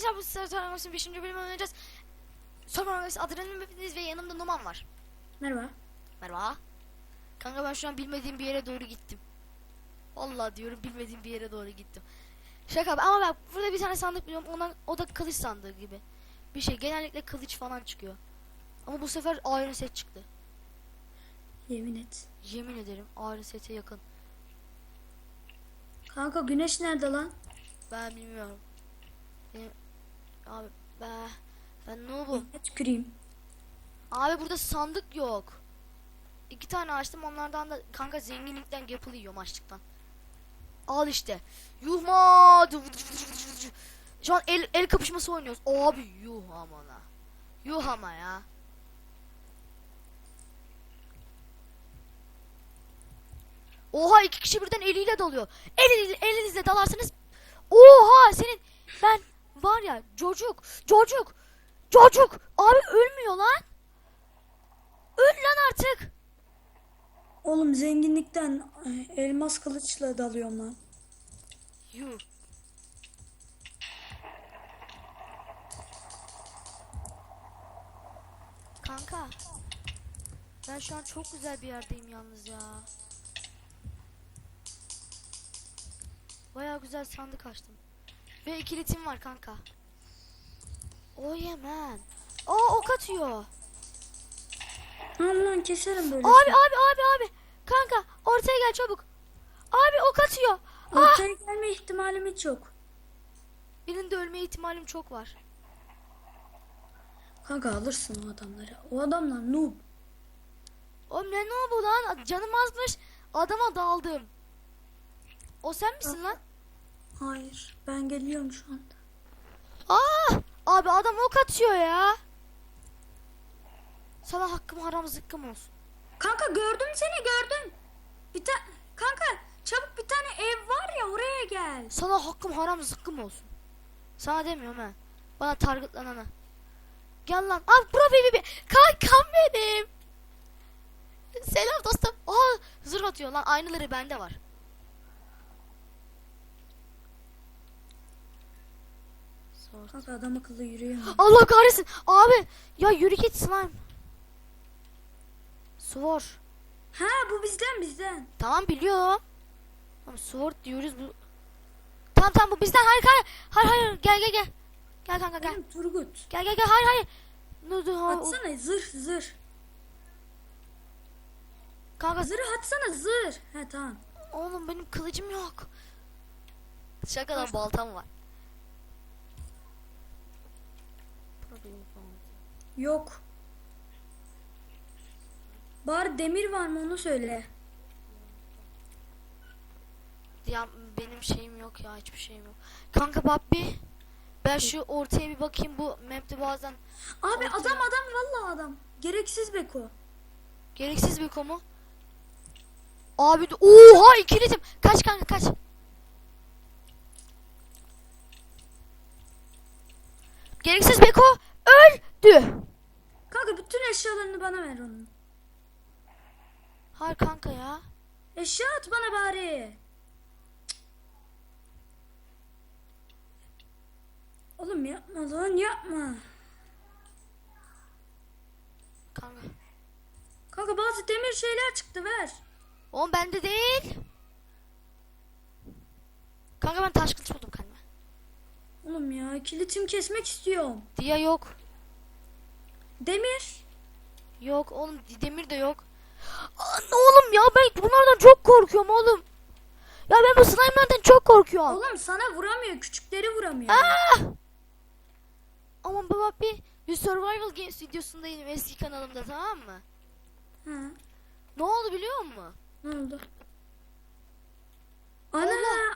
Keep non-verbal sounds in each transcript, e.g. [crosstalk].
arkadaşlar bu sefer Survivor'ın 5. bölümü oynayacağız. Survivor adrenalin hepiniz ve yanımda Numan var. Merhaba. Merhaba. Kanka ben şu an bilmediğim bir yere doğru gittim. Vallahi diyorum bilmediğim bir yere doğru gittim. Şaka ama bak burada bir tane sandık biliyorum ona, o da kılıç sandığı gibi. Bir şey genellikle kılıç falan çıkıyor. Ama bu sefer Iron Set çıktı. Yemin et. Yemin ederim Iron Set'e yakın. Kanka güneş nerede lan? Ben bilmiyorum. Benim... Abi ben... Ben. Ne tüküreyim. Abi burada sandık yok. İki tane açtım onlardan da kanka zenginlikten yapılı yiyorum açlıktan. Al işte. Yuhma. Şu an el, el kapışması oynuyoruz. Abi yuh amana. Yuh ama ya. Oha iki kişi birden eliyle dalıyor. El, elinizle dalarsanız Oha senin çocuk çocuk abi ölmüyor lan. Öl lan artık. Oğlum zenginlikten e, elmas kılıçla dalıyorum lan. Yuh. Kanka. Ben şu an çok güzel bir yerdeyim yalnız ya. Baya güzel sandık açtım. Ve ikilitim var kanka. Yeah man. Aa ok atıyor. Tamam lan keserim böyle. Abi abi abi abi. Kanka ortaya gel çabuk. Abi ok atıyor. Ah! Ortaya gelme ihtimalim hiç yok. Birinde ölme ihtimalim çok var. Kanka alırsın o adamları. O adamlar noob. Oğlum ne bu lan? Canım azmış. Adama daldım. O sen misin lan? Hayır. Ben geliyorum şu anda. Aa! Abi adam ok atıyor ya. Sana hakkım haram zıkkım olsun. Kanka gördüm seni gördüm. Bir ta kanka çabuk bir tane ev var ya oraya gel. Sana hakkım haram zıkkım olsun. Sana demiyorum ha. Bana targetlanana. Gel lan. Abi bura benim. Kankam benim. Selam dostum. Aa zırh atıyor lan. Aynıları bende var. Sor. Kanka adam akıllı yürüyemem. Allah kahretsin. Abi ya yürü git slime. Sword. Ha bu bizden bizden. Tamam biliyorum. Tamam sword diyoruz bu. Tamam tamam bu bizden. Hayır hayır. Hayır hayır gel gel gel. Gel kanka gel. Benim Turgut. Gel gel gel. Hayır hayır. Dur dur. ha- Atsana zırh zırh. Kanka Zırh atsana zırh. Ha tamam. oğlum benim kılıcım yok. Şakadan baltam var. Yok. Bari demir var mı onu söyle. Ya benim şeyim yok ya hiçbir şeyim yok. Kanka bak bir. Ben şu ortaya bir bakayım bu map'te bazen Abi Ortaya- adam adam vallahi adam. Gereksiz beko. Gereksiz bir komu. Abi oha ikilitim. Kaç kanka kaç. Gereksiz Beko öldü. Kanka bütün eşyalarını bana ver onun. Hayır kanka ya. Eşya at bana bari. Oğlum yapma lan yapma. Kanka. Kanka bazı demir şeyler çıktı ver. Oğlum bende değil. Kanka ben taş kılıç buldum kendime. Oğlum ya kilitim kesmek istiyorum. Diye yok. Demir. Yok oğlum demir de yok. Aa, oğlum ya ben bunlardan çok korkuyorum oğlum. Ya ben bu slime'lardan çok korkuyorum. Oğlum sana vuramıyor küçükleri vuramıyor. Aman baba bir, bir survival games videosundayım eski kanalımda tamam mı? Ha, Ne oldu biliyor musun? ne oldu? Ana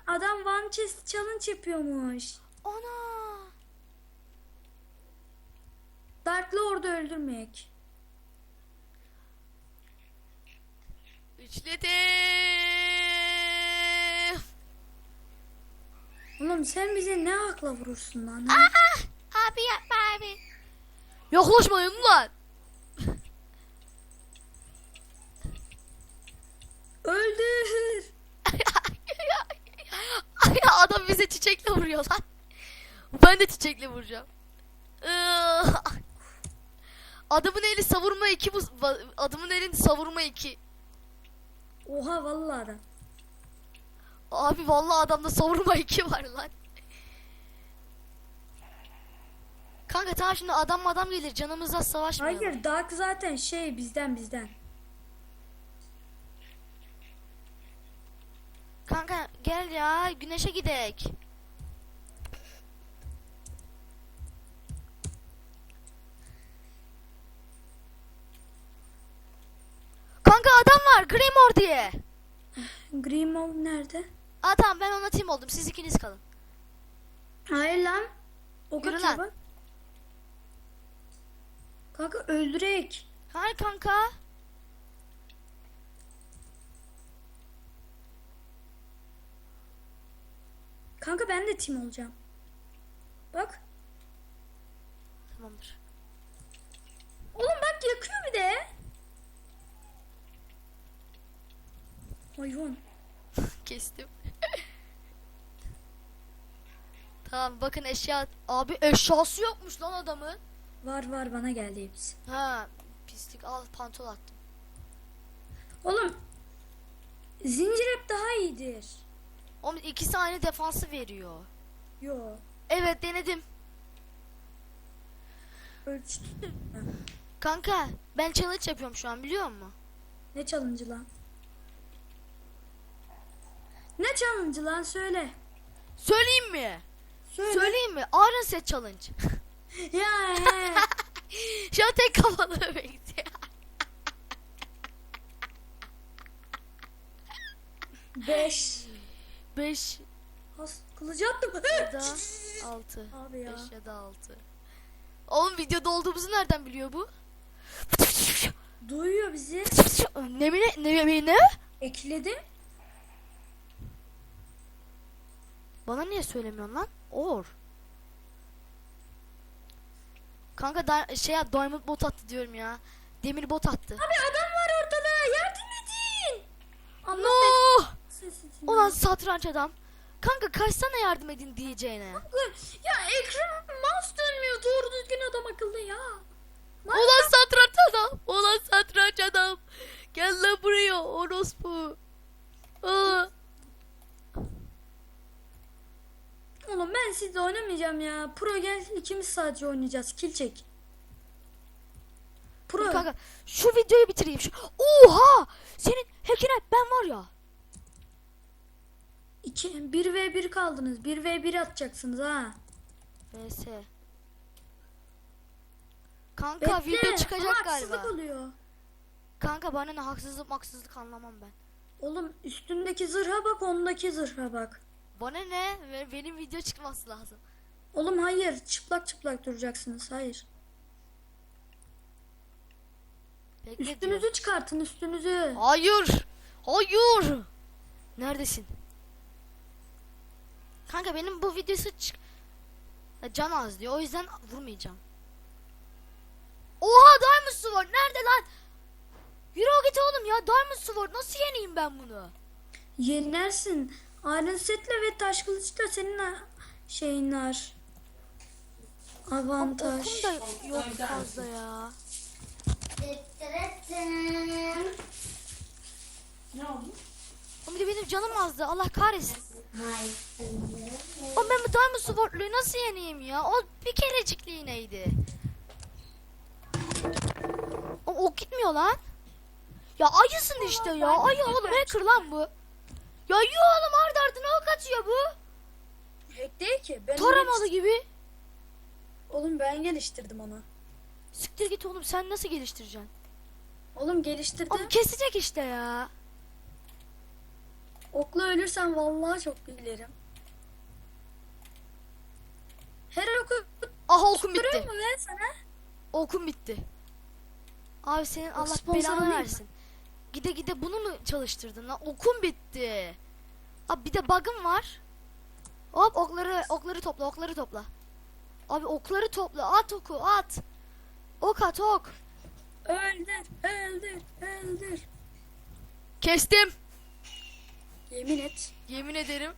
adam one chest challenge yapıyormuş. Ana. Dark Lord'u öldürmek. Üçledim. Oğlum sen bize ne akla vurursun lan? Aa, abi yapma abi. Yaklaşmayın lan. Öldür. Adam bize çiçekle vuruyor lan. Ben de çiçekle vuracağım. Adamın eli savurma 2 bu adamın elinde savurma 2. Oha vallahi adam. Abi vallahi adamda savurma [laughs] 2 var lan. Kanka tamam şimdi adam adam gelir canımızla savaşmayalım. Hayır Dark zaten şey bizden bizden. Kanka gel ya güneşe gidek. Kanka adam var Grimor diye. Grimo nerede? Aa tamam ben ona team oldum siz ikiniz kalın. Hayır lan. O Yürü lan. bak. Kanka öldürek. Hayır kanka. Kanka ben de team olacağım. Bak. Tamamdır. Oğlum bak yakıyor bir de. Hayvan. Kestim. [laughs] tamam bakın eşya. Abi eşyası yokmuş lan adamın. Var var bana geldi hepsi. Ha pislik al pantol attım. Oğlum. Zincir hep daha iyidir. Oğlum ikisi aynı defansı veriyor. Yo. Evet denedim. Ölçtüm. [laughs] Kanka ben challenge yapıyorum şu an biliyor musun? ne challenge lan? Ne challenge lan söyle. Söyleyeyim mi? Söyle. Söyleyeyim mi? Iron Set Challenge. [laughs] Ya he. [laughs] şu an tek kafalı bekliyor. [laughs] Beş. 5 Has kılıcı attım. ya da 6. Abi ya. 5 ya da 6. Oğlum videoda olduğumuzu nereden biliyor bu? Duyuyor bizi. Ne mi ne ne ne? Ekledim. Bana niye söylemiyorsun lan? Or. Kanka da, şey ya diamond bot attı diyorum ya. Demir bot attı. Abi adam var ortada. Yardım edin. Allah No! Ulan satranç adam. Kanka kaçsana yardım edin diyeceğine. Ya ekran mouse dönmüyor. Doğru düzgün adam akıllı ya. Lan Ulan satranç adam. Ulan satranç adam. Gel lan buraya orospu. Aa. Oğlum ben sizle oynamayacağım ya. Pro gel ikimiz sadece oynayacağız. Kill çek. Pro. Kanka şu videoyu bitireyim. Şu... Oha! Senin hackine ben var ya. 2 1 v 1 kaldınız. 1 v 1 atacaksınız ha. VS. Kanka video ama çıkacak haksızlık galiba. oluyor. Kanka bana ne haksızlık maksızlık anlamam ben. Oğlum üstündeki zırha bak, ondaki zırha bak. Bana ne? Benim video çıkması lazım. Oğlum hayır, çıplak çıplak duracaksınız. Hayır. Bekle diyor. Üstünüzü çıkartın, üstünüzü. Hayır. Hayır. Neredesin? Kanka benim bu videosu çık... Can az diyor. O yüzden vurmayacağım. Oha Diamond Sword nerede lan? Yürü git oğlum ya Diamond Sword nasıl yeneyim ben bunu? Yenersin. Iron setle ve taş kılıçla senin ha- şeyin var. Avantaj. Okum da yok fazla ya. Ne oldu? Bir de benim canım azdı Allah kahretsin. Oğlum ben bu Diamond Sword'luyu nasıl yeneyim ya? O bir kerecikliğineydi. O ok gitmiyor lan. Ya ayısın işte ya. Ayı oğlum hacker lan bu. Ya yuh oğlum ardı ardına ok atıyor bu. Hack değil ki. Ben Taramalı gibi. Oğlum ben geliştirdim onu. Siktir git oğlum sen nasıl geliştireceksin? Oğlum geliştirdim. Oğlum kesecek işte ya. Okla ölürsen vallahi çok gülerim. Her oku Aha okum bitti. mu ben sana? Okum bitti. Abi senin Allah belanı versin. Gide gide bunu mu çalıştırdın lan? Okum bitti. Abi bir de bug'ım var. Hop okları okları topla okları topla. Abi okları topla at oku at. Ok at ok. Öldür, öldür, öldür. Kestim. Yemin et. Yemin ederim.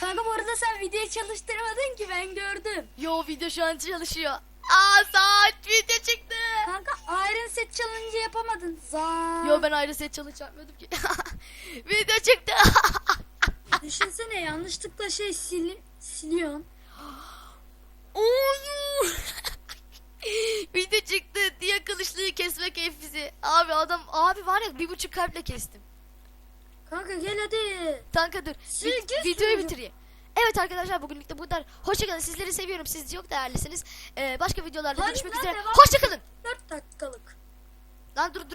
Kanka bu arada sen video çalıştırmadın ki ben gördüm. Yo video şu an çalışıyor. Aa saat video çıktı. Kanka Iron Set Challenge yapamadın. Zaa. Yo ben ayrı set challenge yapmıyordum ki. [laughs] video çıktı. [laughs] Düşünsene yanlışlıkla şey sil siliyorsun. [gasps] Oy. [laughs] video çıktı diye kılıçlıyı kesme keyfisi. Abi adam abi var ya bir buçuk kalple kestim. Kanka gel hadi. Kanka dur. Sil, Vi- kes videoyu şunu. bitireyim. Evet arkadaşlar bugünlük de bu kadar. Hoşçakalın. Sizleri seviyorum. Siz çok değerlisiniz. Ee, başka videolarda görüşmek üzere. Hoşçakalın. 4 dakikalık. Lan dur dur.